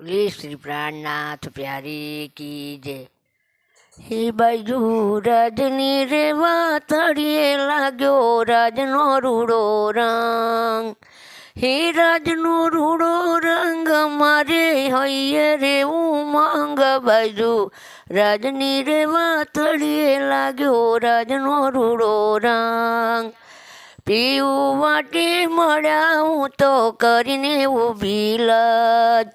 બોલી, શ્રી પ્રાણનાથ પ્યારી કી જય હે બાજુ રાજની રે તળીએ લાગ્યો રાજનો રૂડો રંગ. હે રાજનો રૂડો રંગ, મારે હૈયે રે ઉમંગ બાજુ રાજની રે તળીએ લાગ્યો રાજનો રૂડો રંગ. પીવું માટે મળ્યા હું તો કરીને ઊભી લાજ.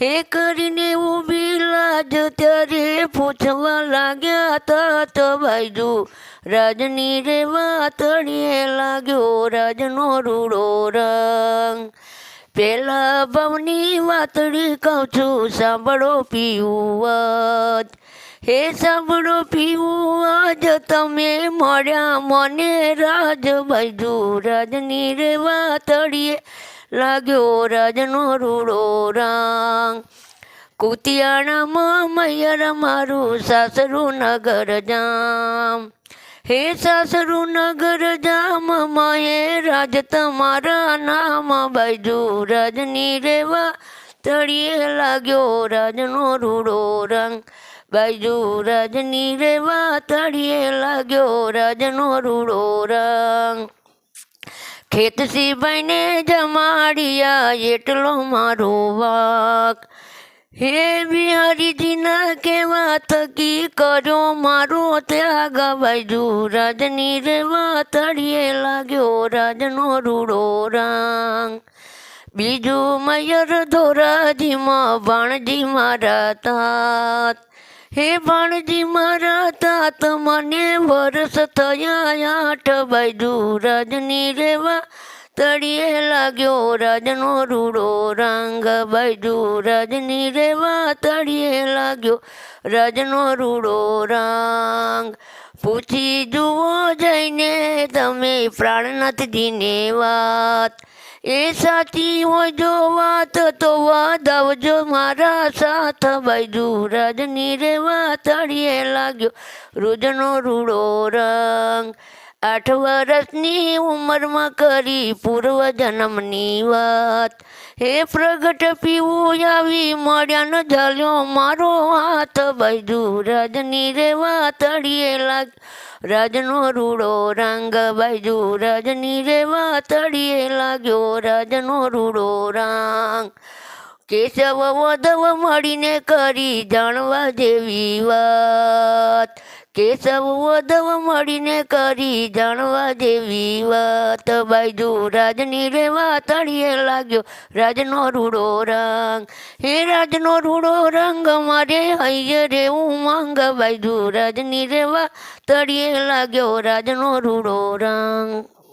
હે કરીને ઊભી લાજ ત્યારે પૂછવા લાગ્યા તા તો બાજુ રાજની રે વાતડીએ લાગ્યો રાજનો રૂડો રંગ. પેલા ભવની વાતડી કહું છું, સાંભળો પીવું હે સાંભળો પીવું આજ તમે મળ્યા મને રાજ. બાજુ રાજની રે વાતડીએ લાગ્યો રાજનો રૂડો રંગ. કુતિયાણામાં મૈયર મારું સાસરું નગર જામ. હે સાસરું નગર જામ મહે રાજ તમારા નામ બાજુ. રાજની રેવા તળીએ લાગ્યો રાજનો રૂડો રંગ. બાજુ રાજની રેવા તળીએ લાગ્યો રાજનો રૂડો રંગ. ખેતસીભાઈને જમાડિયા, એટલો મારો વાક. હે બિહારીજીના કેવા થકી કર્યો મારો ત્યાગ બાજુ રાજની રેવા તળીએ લાગ્યો. રાજનો રૂડો રંગ. બીજું મયર ધોરાજીમાં ભાણજી મારા તાત. હે ભાણજી મારા તાત, મને વરસ થયા આઠ બાજુ રાજની રેવા તળિયે લાગ્યો રાજનો રૂડો રંગ બાજુ રાજની રેવા તળીએ લાગ્યો રાજનો રૂડો રંગ. પૂછી જુઓ જઈને તમે પ્રાણનાથજીને વાત. એ સાચી હોય જો વાત તો વાદાવજો મારા સાથ. બાજુ રાજની રેવા તળીએ લાગ્યો રોજનો રૂડો રંગ. આઠ વર્ષની ઉંમરમાં કરી પૂર્વ જન્મની વાત. હે પ્રગટ પીવું આવી મળ્યા ન ઝાલ્યો મારો હાથ. બાજુ રાજની રેવા તળીએ લાગ. રાજનો રૂડો રંગ બૈજુ રાજની રેવા તળીએ લાગ્યો. રાજનો રૂડો રંગ. કેશવ વધવ મળીને કરી જાણવા જેવી વાત. કેશવ વધવ મળીને કરી જાણવા જેવી વાત. બાજુ રાજની રેવા તળિયે લાગ્યો રાજનો રૂડો રંગ. હે રાજનો રૂડો રંગ, મારે હૈયે રે ઉમંગ બાજુ રાજની રેવા તળિયે લાગ્યો રાજનો રૂડો રંગ.